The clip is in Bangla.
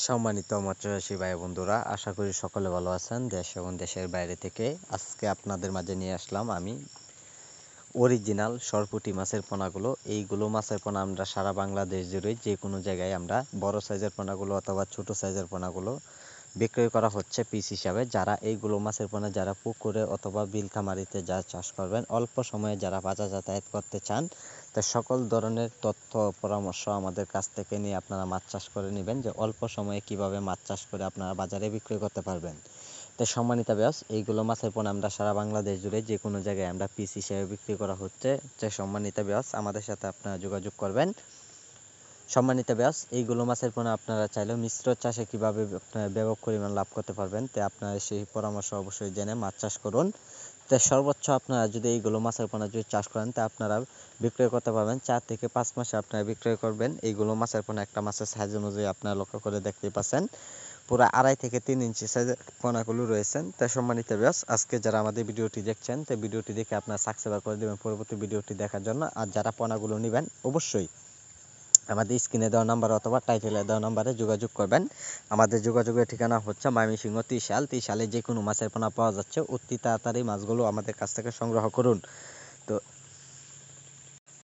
সম্মানিত মৎস্যচাষী ভাই বন্ধুরা আশা করি সকলে ভালো আছেন, দেশ এবং দেশের বাইরে থেকে। আজকে আপনাদের মাঝে নিয়ে আসলাম আমি অরিজিনাল সরপুটি মাছের পোনাগুলো। এইগুলো মাছের পোনা আমরা সারা বাংলাদেশ জুড়ে যে কোনো জায়গায় আমরা বড় সাইজের পোনাগুলো অথবা ছোট সাইজের পোনাগুলো বিক্রয় করা হচ্ছে পিস হিসাবে। যারা এইগুলো মাছের পোনা যারা পুকুরে অথবা বিল খামারিতে যা চাষ করবেন, অল্প সময়ে যারা বাজার যাতায়াত করতে চান, তা সকল ধরনের তথ্য পরামর্শ আমাদের কাছ থেকে নিয়ে আপনারা মাছ চাষ করে নেবেন। যে অল্প সময়ে কীভাবে মাছ চাষ করে আপনারা বাজারে বিক্রয় করতে পারবেন। তো সম্মানিত ব্যাস এইগুলো মাছের পোনা আমরা সারা বাংলাদেশ জুড়ে যে কোনো জায়গায় আমরা পিস হিসেবে বিক্রি করা হচ্ছে। যে সম্মানিত ব্যাস আমাদের সাথে আপনারা যোগাযোগ করবেন। সম্মানিত ব্যাস এইগুলো মাছের পোনা আপনারা চাইলেও মিশ্র চাষে কীভাবে ব্যাপক পরিমাণ লাভ করতে পারবেন, তো আপনারা সেই পরামর্শ অবশ্যই জেনে মাছ চাষ করুন। তো সর্বোচ্চ আপনারা যদি এইগুলো মাছের পোনা যদি চাষ করেন, তা আপনারা বিক্রয় করতে পারবেন। চার থেকে পাঁচ মাসে আপনারা বিক্রয় করবেন। এইগুলো মাছের পোনা একটা মাছের সাইজ অনুযায়ী আপনারা লক্ষ্য করে দেখতেই পাচ্ছেন। পুরো আড়াই থেকে তিন ইঞ্চি সাইজের পোনাগুলো রয়েছেন তাই সম্মানিত ব্যাস আজকে যারা আমাদের ভিডিওটি দেখছেন, তো ভিডিওটি দেখে আপনারা সাবস্ক্রাইব করে দেবেন। পরবর্তী ভিডিওটি দেখার জন্য। আর যারা পোনাগুলো নেবেন, অবশ্যই আমাদের স্ক্রিনে দেওয়া নাম্বার অথবা টাইটেলে দেওয়া নাম্বারে যোগাযোগ করবেন। আমাদের যোগাযোগের ঠিকানা হচ্ছে ময়মনসিংহ ত্রিশাল। ত্রিশালে যে কোনো মাছের পোনা পাওয়া যাচ্ছে। অতি তাড়াতাড়ি মাছগুলো আমাদের কাছ থেকে সংগ্রহ করুন।